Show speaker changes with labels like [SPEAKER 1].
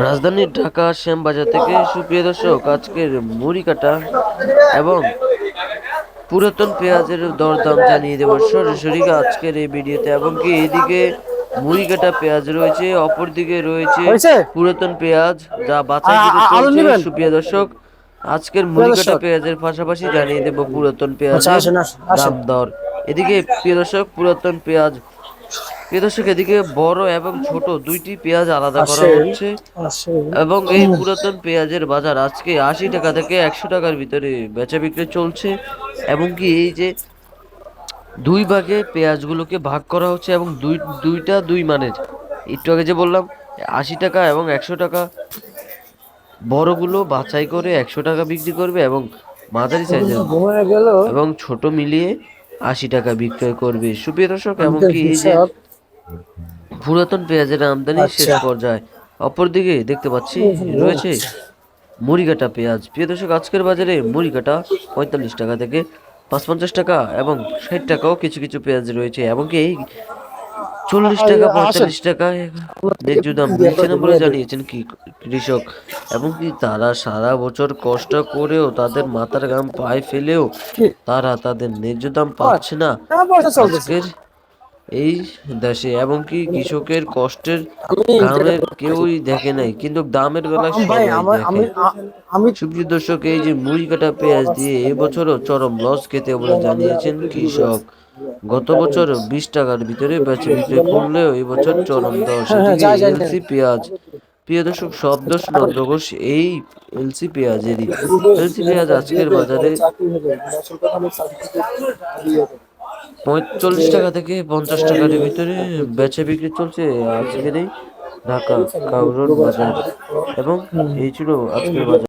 [SPEAKER 1] রাজধানীর ঢাকা শ্যামবাজার থেকে সুপ্রিয় দর্শক আজকের মুড়ি কাটা এবং পুরাতন পেঁয়াজের দরদাম জানিয়ে দেবো সরাসরি আজকের এই ভিডিওতে এবং কি এদিকে মুড়ি কাটা পেঁয়াজ রয়েছে অপরদিকে রয়েছে পুরাতন পেঁয়াজ যা বাছাই? সুপ্রিয় দর্শক আজকের মুড়ি কাটা পেঁয়াজের পাশাপাশি জানিয়ে দেবো পুরাতন
[SPEAKER 2] আচ্ছা,
[SPEAKER 1] পেঁয়াজের
[SPEAKER 2] আসেন।
[SPEAKER 1] দাম দর এদিকে প্রিয় দর্শক পুরাতন পেঁয়াজ প্রিয় দর্শক এদিকে বড় এবং ছোট দুইটি পেঁয়াজ আলাদা করা হচ্ছে। এবং এই পুরাতন পেঁয়াজের বাজার আজকে আশি টাকা থেকে একশো টাকার ভিতরে বেচা বিক্রি চলছে। এবং কি এই যে দুই ভাগে পেঁয়াজগুলোকে ভাগ করা হচ্ছে এবং দুই দুইটা দুই মানের। একটু আগে যে বললাম আশি টাকা এবং একশো টাকা। বড়গুলো বাছাই করে একশো টাকা বিক্রি করবে এবং মাঝারি সাইজের এবং ছোট মিলিয়ে আশি টাকা বিক্রয় করবে। সুপ্রিয় দর্শক এমনকি এই যে পুরাতন পেঁয়াজের আমদানি শেষ
[SPEAKER 2] আচ্ছা।
[SPEAKER 1] পর্যায়ে। অপরদিকে দেখতে পাচ্ছি রয়েছে মুড়িকাটা পেঁয়াজ। প্রিয় দর্শক আজকের বাজারে মুড়িকাটা পঁয়তাল্লিশ টাকা থেকে পাঁচ পঞ্চাশ টাকা এবং ষাট টাকাও কিছু কিছু পেঁয়াজ রয়েছে এবং এই চল্লিশ টাকা পঁয়তাল্লিশ টাকা ন্যায্য দাম। মিলছে না বলে জানিয়েছেন কি কৃষক এবং কি তারা সারা বছর কষ্ট করেও তাদের মাথার গাম পায়ে ফেলেও তারা তাদের ন্যায্য দাম পাচ্ছে না।
[SPEAKER 2] হ্যাঁ,
[SPEAKER 1] আজকের এই দেশে এবং কি কৃষকের কষ্টের দামের কেউই দেখে নাই কিন্তু দামের বেলা সবাই সুপ্রিয় দর্শক এই যে মুড়ি কাটা পেঁয়াজ দিয়ে এবছরও চরম লস খেতে বলে জানিয়েছেন কৃষক। গত বছর বিশ টাকার ভিতরে বেচে বিক্রি করলেও এবছর চরম দশ
[SPEAKER 2] হ্যাঁ, হ্যাঁ,
[SPEAKER 1] এলসি পেঁয়াজ প্রিয় দর্শক সব দোষ নন্দঘোষ এই এলসি পেঁয়াজেরই। এলসি পেঁয়াজ আজকের বাজারে পঁয়তাল্লিশ টাকা থেকে পঞ্চাশ টাকার ভিতরে বেচা বিক্রি চলছে আজকের এই ঢাকা কাউরোড বাজার। এবং এই ছিল আজকের বাজার।